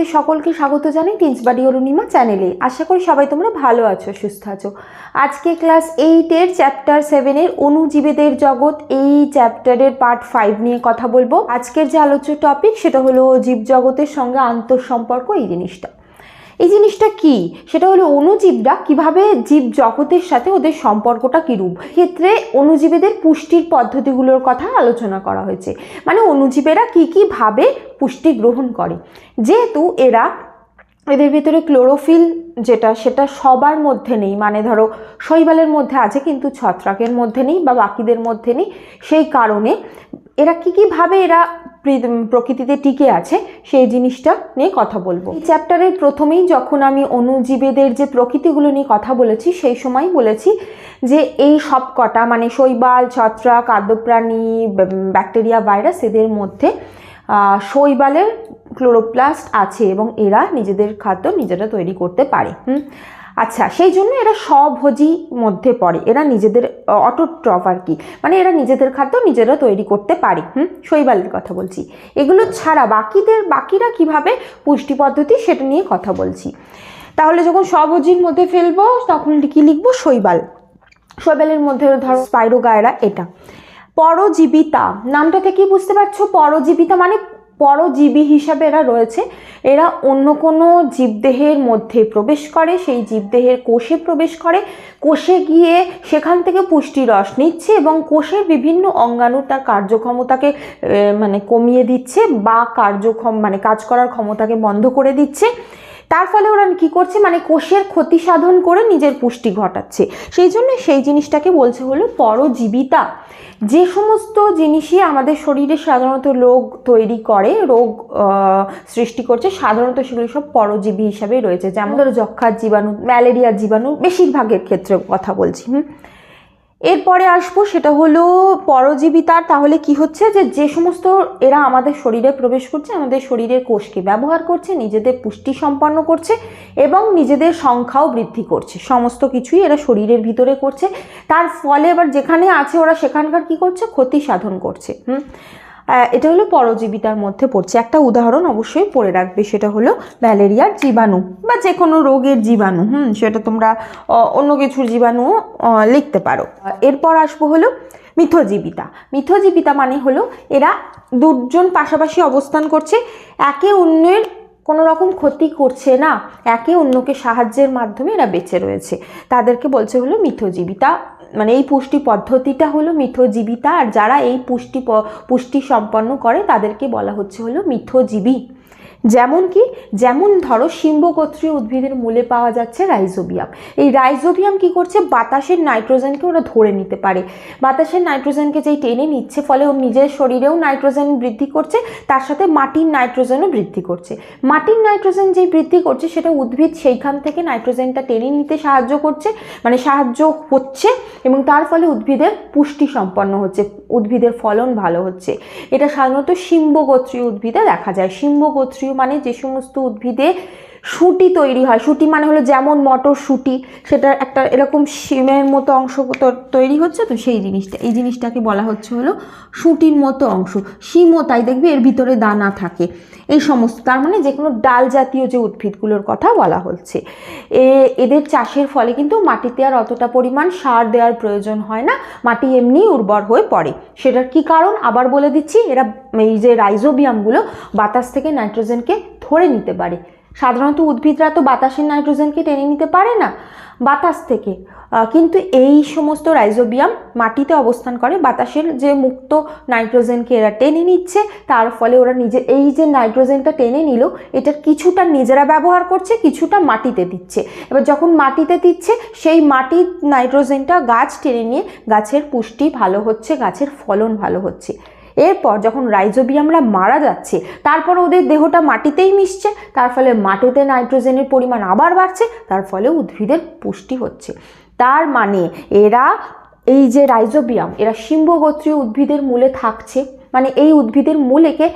তোমাদের সকলকে স্বাগত জানাই টিন্সবাড়ি অরুণিমা চ্যানেলে। আশা করি সবাই তোমরা ভালো আছো, সুস্থ আছো। আজকে ক্লাস এইটের চ্যাপ্টার সেভেনের অনুজীবেদের জগৎ, এই চ্যাপ্টারের পার্ট ফাইভ নিয়ে কথা বলব। আজকের যে আলোচ্য টপিক সেটা হলো জীবজগতের সঙ্গে আন্তঃসম্পর্ক, এই জিনিসটা। এই জিনিসটা কি? সেটা হলো অণুজীবরা কীভাবে জীব জগতের সাথে ওদের সম্পর্কটা কীরূপ? ক্ষেত্রে অণুজীবীদের পুষ্টির পদ্ধতিগুলোর কথা আলোচনা করা হয়েছে। মানে অণুজীবেরা কী কীভাবে পুষ্টি গ্রহণ করে? যেহেতু এরা এদের ভিতরে ক্লোরোফিল যেটা, সেটা সবার মধ্যে নেই। মানে ধরো শৈবালের মধ্যে আছে কিন্তু ছত্রাকের মধ্যে নেই বা বাকিদের মধ্যে নেই। সেই কারণে এরা কী কীভাবে এরা প্রকৃতিতে টিকে আছে, সেই জিনিসটা নিয়ে কথা বলব। এই চ্যাপ্টারের প্রথমেই যখন আমি অণুজীবেদের যে প্রকৃতিগুলো নিয়ে কথা বলেছি, সেই সময় বলেছি যে এই সব কটা মানে শৈবাল, ছত্রাক, আদ্যপ্রাণী ব্যাকটেরিয়া ভাইরাস এদের মধ্যে শৈবালের ক্লোরোপ্লাস্ট আছে এবং এরা নিজেদের খাদ্য নিজেরা তৈরি করতে পারে। হুম? আচ্ছা সেই জন্য এরা স্বভোজী মধ্যে পড়ে। এরা নিজেদের অটোট্রফ আর কি। মানে এরা নিজেদের খাদ্য নিজেরা তৈরি করতে পারে, হুম? শৈবালের কথা বলছি। এগুলো ছাড়া বাকিদের, বাকিরা কীভাবে পুষ্টি পদ্ধতি সেটা নিয়ে কথা বলছি। তাহলে যখন স্বভোজীর মধ্যে ফেলব, তখন কি লিখব? শৈবাল। শৈবালের মধ্যে ধরো স্পাইরোগায়রা, এটা। পরজীবিতা। নামটা থেকেই বুঝতে পারছ? পরজীবিতা মানে পরজীবী হিসাবে এরা রয়েছে। এরা অন্য কোনো জীবদেহের মধ্যে প্রবেশ করে, সেই জীবদেহের কোষে প্রবেশ করে। কোষে গিয়ে সেখান থেকে পুষ্টি রস নিচ্ছে এবং কোষের বিভিন্ন অঙ্গাণু তার কার্যক্ষমতাকে মানে কমিয়ে দিচ্ছে বা কার্যক্ষম মানে কাজ করার ক্ষমতাকে বন্ধ করে দিচ্ছে। তার ফলে ওরা কি করছে? মানে কোষের ক্ষতি সাধন করে নিজের পুষ্টি ঘটাচ্ছে। সেই জন্য সেই জিনিসটাকে বলছে হলো পরজীবিতা। যে সমস্ত জিনিসই আমাদের শরীরে সাধারণত রোগ তৈরি করে, রোগ সৃষ্টি করছে, সাধারণত সেগুলি সব পরজীবী হিসাবে রয়েছে। যেমন ধরো যক্ষার জীবাণু, ম্যালেরিয়ার জীবাণু বেশিরভাগের ক্ষেত্রে কথা বলছি, হুম? এরপরে আসব, সেটা হলো পরজীবিতার তাহলে কি হচ্ছে যে যে সমস্ত এরা আমাদের শরীরে প্রবেশ করছে, আমাদের শরীরের কোষকে ব্যবহার করছে, নিজেদের পুষ্টি সম্পন্ন করছে এবং নিজেদের সংখ্যাও বৃদ্ধি করছে। সমস্ত কিছুই এরা শরীরের ভিতরে করছে। তার ফলে এবার যেখানে আছে, ওরা সেখানকার কি করছে? ক্ষতি সাধন করছে। হুম? এটা হলো পরজীবিতার মধ্যে পড়ছে। একটা উদাহরণ অবশ্যই পড়ে রাখবে, সেটা হলো ম্যালেরিয়ার জীবাণু বা যে কোনো রোগের জীবাণু, হুম, সেটা তোমরা অন্য কিছুর জীবাণু লিখতে পারো। এরপর আসব হলো মিথজীবিতা। মিথজীবিতা মানে হলো এরা দুজন পাশাপাশি অবস্থান করছে, একে অন্যের কোনো রকম ক্ষতি করছে না, একে অন্যকে সাহায্যের মাধ্যমে এরা বেঁচে রয়েছে। তাদেরকে বলছে হলো মিথজীবিতা। মানে এই পুষ্টি পদ্ধতিটা হলো মিথজীবিতা, আর যারা এই পুষ্টি পুষ্টি সম্পন্ন করে তাদেরকে বলা হচ্ছে হলো মিথজীবী। যেমন কি, যেমন ধরো শিম্বগোত্রীয় উদ্ভিদের মূলে পাওয়া যাচ্ছে রাইজোবিয়াম। এই রাইজোবিয়াম কি করছে? বাতাসের নাইট্রোজেনকে ওরা ধরে নিতে পারে। বাতাসের নাইট্রোজেনকে যেই টেনে নিচ্ছে, ফলে ওর নিজের শরীরেও নাইট্রোজেন বৃদ্ধি করছে, তার সাথে মাটির নাইট্রোজেনও বৃদ্ধি করছে। মাটির নাইট্রোজেন যেই বৃদ্ধি করছে, সেটা উদ্ভিদ সেইখান থেকে নাইট্রোজেনটা টেনে নিতে সাহায্য করছে মানে সাহায্য হচ্ছে এবং তার ফলে উদ্ভিদের পুষ্টি সম্পন্ন হচ্ছে, উদ্ভিদের ফলন ভালো হচ্ছে। এটা সাধারণত শিম্বগোত্রীয় উদ্ভিদে দেখা যায়। শিম্বগোত্রীয় মানে যে সমস্ত উদ্ভিদে শুটি তৈরি হয়। শুটি মানে হলো যেমন মটর শুটি সেটা একটা এরকম শিমের মতো অংশ তৈরি হচ্ছে, তো সেই জিনিসটা। এই জিনিসটাকে বলা হচ্ছে হলো শুটির মতো অংশ। শিমও তাই দেখবে, এর ভিতরে দানা থাকে। এই সমস্ত, তার মানে যে কোনো ডাল জাতীয় যে উদ্ভিদগুলোর কথা বলা হচ্ছে। এ, এদের চাষের ফলে কিন্তু মাটিতে আর অতটা পরিমাণ সার দেওয়ার প্রয়োজন হয় না। মাটি এমনি উর্বর হয়ে পড়ে। সেটার কি কারণ? আবার বলে দিচ্ছি, এরা এই যে রাইজোবিয়ামগুলো বাতাস থেকে নাইট্রোজেনকে ধরে নিতে পারে। সাধারণত উদ্ভিদরা তো বাতাসের নাইট্রোজেনকে টেনে নিতে পারে না, বাতাস থেকে। কিন্তু এই সমস্ত রাইজোবিয়াম মাটিতে অবস্থান করে। বাতাসের যে মুক্ত নাইট্রোজেনকে এরা টেনে নিচ্ছে, তার ফলে ওরা নিজে, এই যে নাইট্রোজেনটা টেনে নিল, এটার কিছুটা নিজেরা ব্যবহার করছে, কিছুটা মাটিতে দিচ্ছে। এবার যখন মাটিতে দিচ্ছে, সেই মাটির নাইট্রোজেনটা গাছ টেনে নিয়ে, গাছের পুষ্টি ভালো হচ্ছে, গাছের ফলন ভালো হচ্ছে। এরপর যখন রাইজোবিয়ামরা মারা যাচ্ছে, তারপর ওদের দেহটা মাটিতেই মিশছে, তার ফলে মাটিতে নাইট্রোজেনের পরিমাণ আবার বাড়ছে, তার ফলে উদ্ভিদের পুষ্টি হচ্ছে। তার মানে এরা, এই যে রাইজোবিয়াম, এরা শিম্বগোত্রীয় উদ্ভিদের মূলে থাকছে মানে এই উদ্ভিদের মূলেকে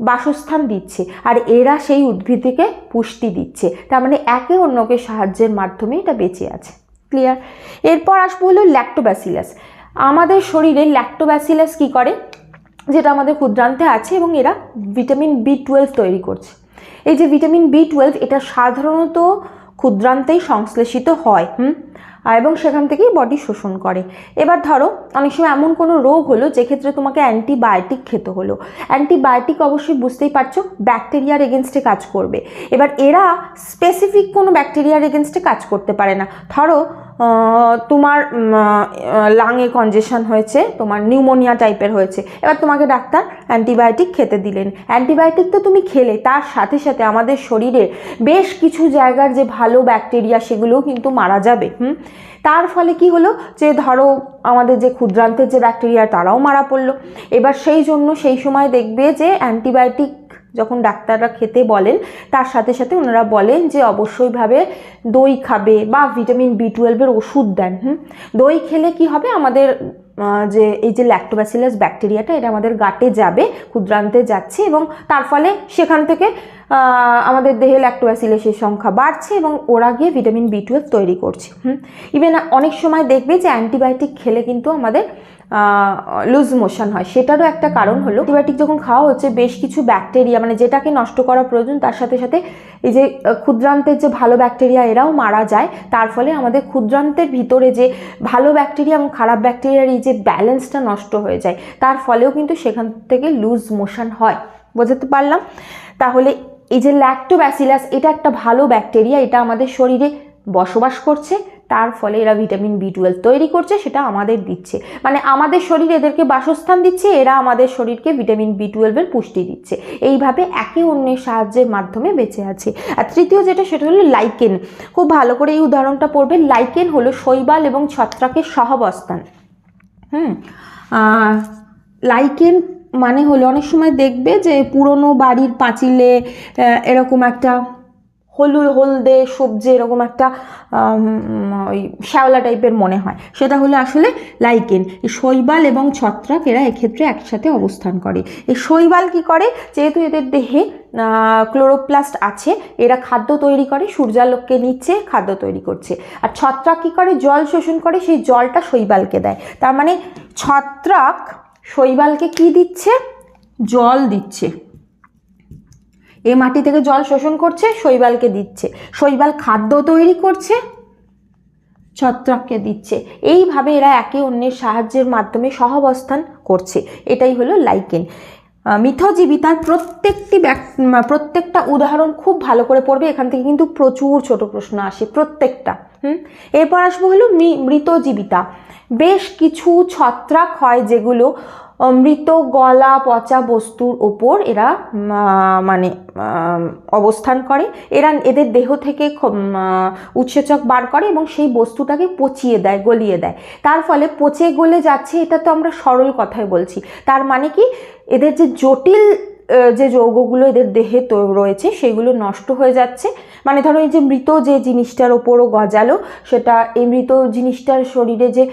বাসস্থান দিচ্ছে, আর এরা সেই উদ্ভিদকে পুষ্টি দিচ্ছে। তার মানে একে অন্যকে সাহায্যের মাধ্যমে এটা বেঁচে আছে। ক্লিয়ার এরপর আসব হলো ল্যাক্টোব্যাসিলাস আমাদের শরীরে ল্যাক্টোব্যাসিলাস কি করে? যেটা আমাদের ক্ষুদ্রান্তে আছে এবং এরা ভিটামিন বি টুয়েলভ তৈরি করছে। এই যে ভিটামিন বি টুয়েলভ এটা সাধারণত ক্ষুদ্রান্তেই সংশ্লেষিত হয়, হুম? এবং সেখান থেকেই বডি শোষণ করে। এবার ধরো, অনেক সময় এমন কোনো রোগ হলো যেক্ষেত্রে তোমাকে অ্যান্টিবায়োটিক খেতে হলো। অ্যান্টিবায়োটিক অবশ্যই বুঝতেই পারছ ব্যাকটেরিয়ার এগেনস্টে কাজ করবে। এবার এরা স্পেসিফিক কোনো ব্যাকটেরিয়ার এগেনস্টে কাজ করতে পারে না। ধরো তোমার লাঙে কনজেশন হয়েছে, তোমার নিউমোনিয়া টাইপের হয়েছে। এবার তোমাকে ডাক্তার অ্যান্টিবায়োটিক খেতে দিলেন। অ্যান্টিবায়োটিক তো তুমি খেলে, তার সাথে সাথে আমাদের শরীরে বেশ কিছু জায়গার যে ভালো ব্যাকটেরিয়া সেগুলোও কিন্তু মারা যাবে, হুম? তার ফলে কি হলো যে ধরো আমাদের যে ক্ষুদ্রান্তের যে ব্যাকটেরিয়া, তারাও মারা পড়ল। এবার সেই জন্য সেই সময় দেখবে যে অ্যান্টিবায়োটিক যখন ডাক্তাররা খেতে বলেন, তার সাথে সাথে ওনারা বলেন যে অবশ্যইভাবে দই খাবে বা ভিটামিন বি টুয়েলভের ওষুধ দেন, হুম। দই খেলে কি হবে? আমাদের যে এই যে ল্যাক্টোব্যাসিলাস ব্যাকটেরিয়াটা এটা আমাদের গাটে যাবে, ক্ষুদ্রান্তে যাচ্ছে এবং তার ফলে সেখান থেকে আমাদের দেহে ল্যাক্টোব্যাসিলাসের সংখ্যা বাড়ছে এবং ওরা গিয়ে ভিটামিন বি টুয়েলভ তৈরি করছে। হুম? ইভেন অনেক সময় দেখবে যে অ্যান্টিবায়োটিক খেলে কিন্তু আমাদের লুজ মোশন হয়। সেটারও একটা কারণ হলো অ্যান্টিবায়োটিক যখন খাওয়া হচ্ছে, বেশ কিছু ব্যাকটেরিয়া মানে যেটাকে নষ্ট করা প্রয়োজন, তার সাথে সাথে এই যে ক্ষুদ্রান্তের যে ভালো ব্যাকটেরিয়া এরাও মারা যায়। তার ফলে আমাদের ক্ষুদ্রান্তের ভিতরে যে ভালো ব্যাকটেরিয়া এবং খারাপ ব্যাকটেরিয়ার এই যে ব্যালেন্সটা নষ্ট হয়ে যায়। তার ফলেও কিন্তু সেখান থেকে লুজ মোশন হয়। বোঝাতে পারলাম? তাহলে এই যে ল্যাক্টোব্যাসিলাস এটা একটা ভালো ব্যাকটেরিয়া এটা আমাদের শরীরে বসবাস করছে, তার ফলে এরা ভিটামিন বি টুয়েলভ তৈরি করছে, সেটা আমাদের দিচ্ছে। মানে আমাদের শরীর এদেরকে বাসস্থান দিচ্ছে, এরা আমাদের শরীরকে ভিটামিন বি টুয়েলভের পুষ্টি দিচ্ছে। এইভাবে একে অন্যের সাহায্যের মাধ্যমে বেঁচে আছে। আর তৃতীয় যেটা, সেটা হলো লাইকেন খুব ভালো করে এই উদাহরণটা পড়বে। লাইকেন হলো শৈবাল এবং ছত্রাকের সহাবস্থান। হুম লাইকেন মানে হলো অনেক সময় দেখবে যে পুরনো বাড়ির পাঁচিলে এরকম একটা হলু হলদে, সবজি, এরকম একটা ওই শ্যাওলা টাইপের মনে হয়। সেটা হলো আসলে লাইকেন। এই শৈবাল এবং ছত্রাক এরা এক্ষেত্রে একসাথে অবস্থান করে। এই শৈবাল কি করে? যেহেতু এদের দেহে ক্লোরোপ্লাস্ট আছে, এরা খাদ্য তৈরি করে, সূর্যালোককে নিচ্ছে, খাদ্য তৈরি করছে। আর ছত্রাক কী করে? জল শোষণ করে, সেই জলটা শৈবালকে দেয়। তার মানে ছত্রাক শৈবালকে কি দিচ্ছে? জল দিচ্ছে। এ মাটি থেকে জল শোষণ করছে, শৈবালকে দিচ্ছে। শৈবাল খাদ্য তৈরি করছে, ছত্রাককে দিচ্ছে। এইভাবে এরা একে অন্যের সাহায্যের মাধ্যমে সহাবস্থান করছে। এটাই হলো লাইকেন। মিথজীবী তার প্রত্যেকটি প্রত্যেকটা উদাহরণ খুব ভালো করে পড়বে। এখান থেকে কিন্তু প্রচুর ছোট প্রশ্ন আসে, প্রত্যেকটা। হুম? এরপর আসব হলো মৃতজীবিতা। বেশ কিছু ছত্রাক হয় যেগুলো মৃত গলা, পচা বস্তুর ওপর এরা মানে অবস্থান করে। এরা এদের দেহ থেকে উৎসেচক বার করে এবং সেই বস্তুটাকে পচিয়ে দেয়, গলিয়ে দেয়। তার ফলে পচে গলে যাচ্ছে, এটা তো আমরা সরল কথায় বলছি। তার মানে কি, এদের যে জটিল যে যৌগগুলো এদের দেহে তো রয়েছে, সেগুলো নষ্ট হয়ে যাচ্ছে। মানে ধরো এই যে মৃত যে জিনিসটার ওপরও গজালো, সেটা এই মৃত জিনিসটার শরীরে যে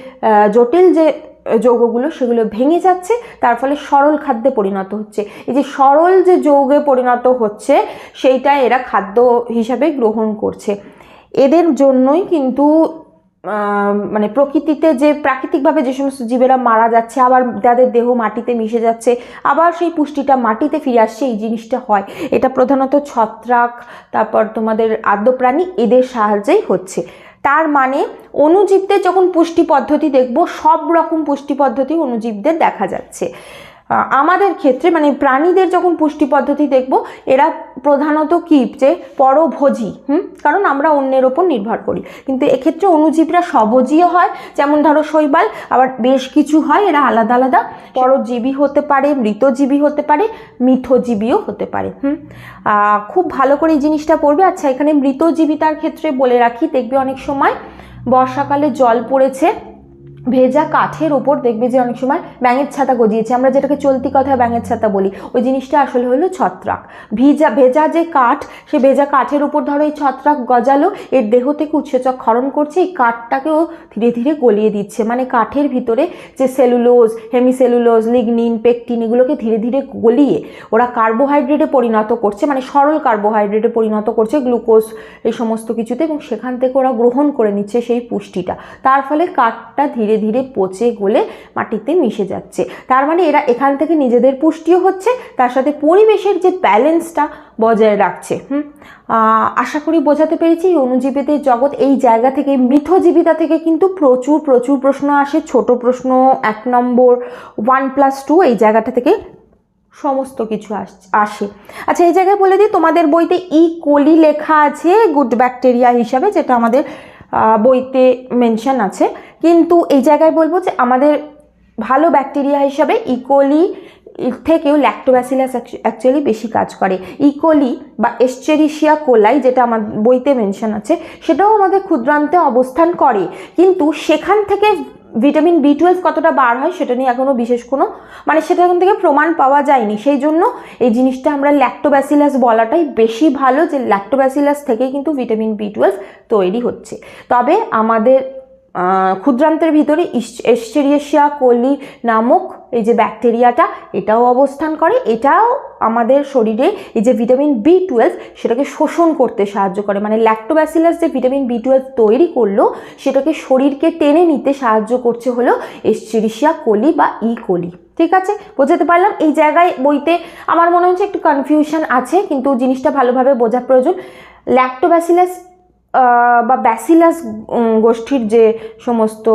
জটিল যে যৌগগুলো সেগুলো ভেঙে যাচ্ছে, তার ফলে সরল খাদ্যে পরিণত হচ্ছে। এই যে সরল যে যৌগে পরিণত হচ্ছে, সেইটা এরা খাদ্য হিসাবে গ্রহণ করছে। এদের জন্যই কিন্তু মানে প্রকৃতিতে যে প্রাকৃতিকভাবে যে সমস্ত জীবেরা মারা যাচ্ছে, আবার তাদের দেহ মাটিতে মিশে যাচ্ছে, আবার সেই পুষ্টিটা মাটিতে ফিরে আসছে, এই জিনিসটা হয়। এটা প্রধানত ছত্রাক, তারপর তোমাদের আদ্যপ্রাণী এদের সাহায্যেই হচ্ছে। তার মানে অনুজীবদের যখন পুষ্টি পদ্ধতি দেখব সব রকম পুষ্টি পদ্ধতি অনুজীবদের দেখা যাচ্ছে। আমাদের ক্ষেত্রে মানে প্রাণীদের যখন পুষ্টি পদ্ধতি দেখব, এরা প্রধানত কি? যে পরভোজী, হুম? কারণ আমরা অন্যের ওপর নির্ভর করি। কিন্তু এক্ষেত্রে অণুজীবরা স্বভোজীয় হয়, যেমন ধরো শৈবাল, আবার বেশ কিছু হয়, এরা আলাদা আলাদা। পরজীবী হতে পারে, মৃতজীবী হতে পারে, মিথজীবীও হতে পারে, হুম? খুব ভালো করে এই জিনিসটা পড়বে। আচ্ছা এখানে মৃতজীবিতার ক্ষেত্রে বলে রাখি, দেখবে অনেক সময়, বর্ষাকালে জল পড়েছে ভেজা কাঠের ওপর দেখবে যে অনেক সময় ব্যাঙের ছাতা গজিয়েছে। আমরা যেটাকে চলতি কথায় ব্যাঙের ছাতা বলি, ওই জিনিসটা আসলে হলো ছত্রাক। ভিজা, ভেজা যে কাঠ, সে ভেজা কাঠের উপর ধরো এই ছত্রাক গজালো, এর দেহ থেকে উৎসেচক ক্ষরণ করছে, এই কাঠটাকেও ধীরে ধীরে গলিয়ে দিচ্ছে। মানে কাঠের ভিতরে যে সেলুলোজ, হেমিসেলুলোজ, লিগনিন, পেকটিন, এগুলোকে ধীরে ধীরে গলিয়ে ওরা কার্বোহাইড্রেটে পরিণত করছে মানে সরল কার্বোহাইড্রেটে পরিণত করছে গ্লুকোজ, এই সমস্ত কিছুতে এবং সেখান থেকে ওরা গ্রহণ করে নিচ্ছে সেই পুষ্টিটা। তার ফলে কাঠটা ধীরে ধীরে ধীরে পচে গলে মাটিতে মিশে যাচ্ছে। তার মানে এরা এখান থেকে নিজেদের পুষ্টিও হচ্ছে, তার সাথে পরিবেশের যে ব্যালেন্সটা বজায় রাখছে। হুম? আশা করি বোঝাতে পেরেছি। এই অণুজীবীদের জগৎ এই জায়গা থেকে মিথজীবিতা থেকে কিন্তু প্রচুর প্রচুর প্রশ্ন আসে। ছোট প্রশ্ন, এক নম্বর, ওয়ান প্লাস টু, এই জায়গাটা থেকে সমস্ত কিছু আস- আচ্ছা এই জায়গায় বলে দিই, তোমাদের বইতে ই কোলি লেখা আছে, গুড ব্যাকটেরিয়া হিসাবে, যেটা আমাদের বইতে মেনশান আছে। কিন্তু এই জায়গায় বলব যে আমাদের ভালো ব্যাকটেরিয়া হিসাবে ইকোলি থেকেও ল্যাক্টোব্যাসিলাস অ্যাকচুয়ালি বেশি কাজ করে। ইকোলি বা এসচেরিশিয়া কোলাই যেটা আমার বইতে মেনশন আছে, সেটাও আমাদের ক্ষুদ্রান্তে অবস্থান করে। কিন্তু সেখান থেকে ভিটামিন বি টুয়েলভ কতটা বার হয় সেটা নিয়ে এখনও বিশেষ কোনো মানে সেটা এখন থেকে প্রমাণ পাওয়া যায়নি। সেই জন্য এই জিনিসটা আমরা ল্যাক্টোব্যাসিলাস বলাটাই বেশি ভালো যে ল্যাক্টোব্যাসিলাস থেকেই কিন্তু ভিটামিন বি টুয়েলভ তৈরি হচ্ছে। তবে আমাদের ক্ষুদ্রান্তের ভিতরে এসচেরিয়েশিয়া কোলি নামক এই যে ব্যাকটেরিয়াটা, এটাও অবস্থান করে। এটাও আমাদের শরীরে এই যে ভিটামিন বি টুয়েলভ সেটাকে শোষণ করতে সাহায্য করে। মানে ল্যাক্টোব্যাসিলাস যে ভিটামিন বি টুয়েলভ তৈরি করল, সেটাকে শরীরকে টেনে নিতে সাহায্য করছে হলো এসচেরিশিয়া কোলি বা ই কোলি ঠিক আছে? বোঝাতে পারলাম? এই জায়গায় বইতে আমার মনে হচ্ছে একটু কনফিউশন আছে, কিন্তু জিনিসটা ভালোভাবে বোঝা প্রয়োজন। ল্যাক্টোব্যাসিলাস বা ব্যাসিলাস গোষ্ঠীর যে সমস্ত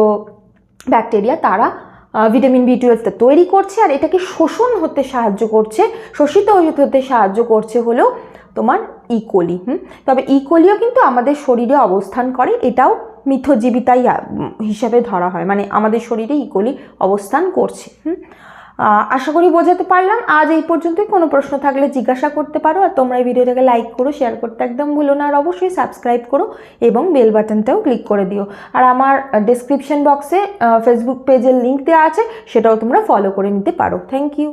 ব্যাকটেরিয়া তারা ভিটামিন বি টুয়েলভটা তৈরি করছে আর এটাকে শোষণ হতে সাহায্য করছে, শোষিত হতে সাহায্য করছে হলো তোমার ইকোলি হুম? তবে ইকোলিও কিন্তু আমাদের শরীরে অবস্থান করে, এটাও মিথজীবিতাই হিসাবে ধরা হয় মানে আমাদের শরীরে ইকোলি অবস্থান করছে, হুম? আশা করি বোঝাতে পারলাম। আজ এই পর্যন্তই। কোনো প্রশ্ন থাকলে জিজ্ঞাসা করতে পারো আর তোমরা এই ভিডিওটাকে লাইক করো শেয়ার করতে একদম ভুলো না। আর অবশ্যই সাবস্ক্রাইব করো এবং বেল বাটনটাও ক্লিক করে দিও। আর আমার ডেসক্রিপশন বক্সে ফেসবুক পেজের লিঙ্ক দেওয়া আছে, সেটাও তোমরা ফলো করে নিতে পারো। Thank you